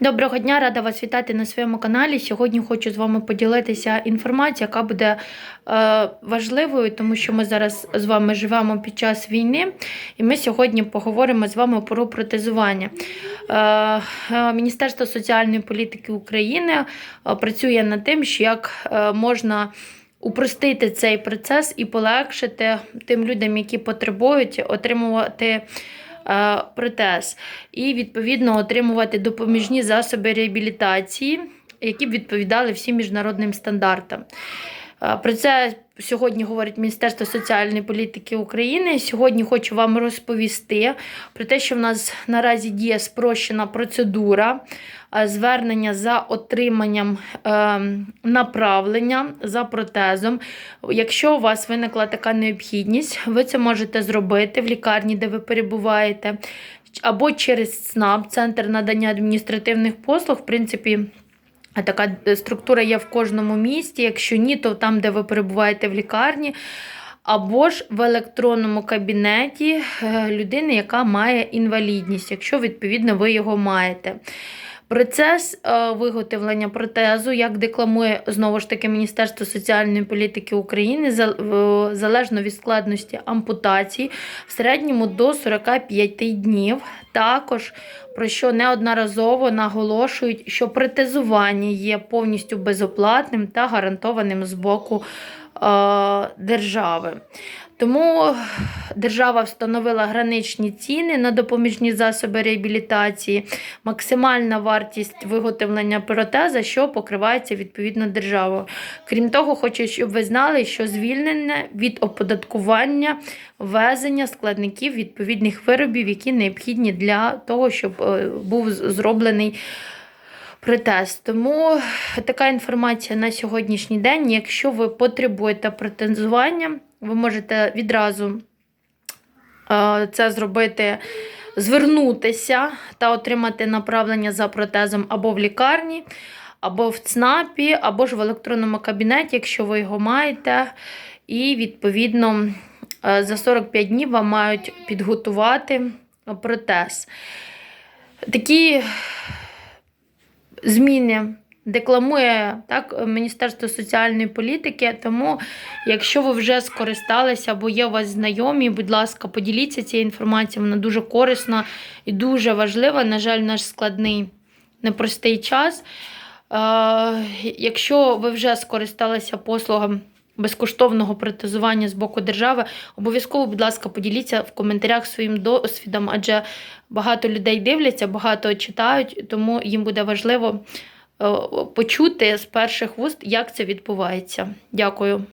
Доброго дня, рада вас вітати на своєму каналі. Сьогодні хочу з вами поділитися інформацією, яка буде е, важливою, тому що ми зараз з вами живемо під час війни, і ми сьогодні поговоримо з вами про протезування. Е, е, Міністерство соціальної політики України працює над тим, що як можна. Упростити цей процес і полегшити тим людям, які потребують отримувати протез, і відповідно отримувати допоміжні засоби реабілітації, які б відповідали всім міжнародним стандартам. Е, Про це сьогодні говорить Міністерство соціальної політики України. Сьогодні хочу вам розповісти про те, що в нас наразі діє спрощена процедура е, звернення за отриманням е, направлення за протезом. Якщо у вас виникла така необхідність, ви це можете зробити в лікарні, де ви перебуваєте, або через ЦНАП, Центр надання адміністративних послуг, в принципі. Така структура є в кожному місті. Якщо ні, то там, де ви перебуваєте в лікарні, або ж в електронному кабінеті е, людини, яка має інвалідність, якщо відповідно ви його маєте. Процес е, виготовлення протезу, як декламує знову ж таки Міністерство соціальної політики України, залежно від складності ампутації, в середньому до 45 днів. Також про що неодноразово наголошують, що протезування є повністю безоплатним та гарантованим з боку держави. Тому держава встановила граничні ціни на допоміжні засоби реабілітації, максимальна вартість виготовлення протеза, що покривається відповідно державою. Крім того, хочу, щоб ви знали, що звільнене від оподаткування ввезення складників відповідних виробів, які необхідні для того, щоб е, був зроблений протез. Тому така інформація на сьогоднішній день. Якщо ви потребуєте протезування, ви можете відразу е, це зробити, звернутися та отримати направлення за протезом або в лікарні, або в ЦНАПі, або ж в електронному кабінеті, якщо ви його маєте. І відповідно е, за 45 днів вам мають підготувати протез. Такі зміни декламує так, Міністерство соціальної політики. Тому, якщо ви вже скористалися або є у вас знайомі, будь ласка, поділіться цією інформацією, вона дуже корисна і дуже важлива. На жаль, наш складний непростий час. Е, якщо ви вже скористалися послугами безкоштовного протезування з боку держави, обов'язково, будь ласка, поділіться в коментарях своїм досвідом, адже багато людей дивляться, багато читають, тому їм буде важливо е, почути з перших вуст, як це відбувається. Дякую.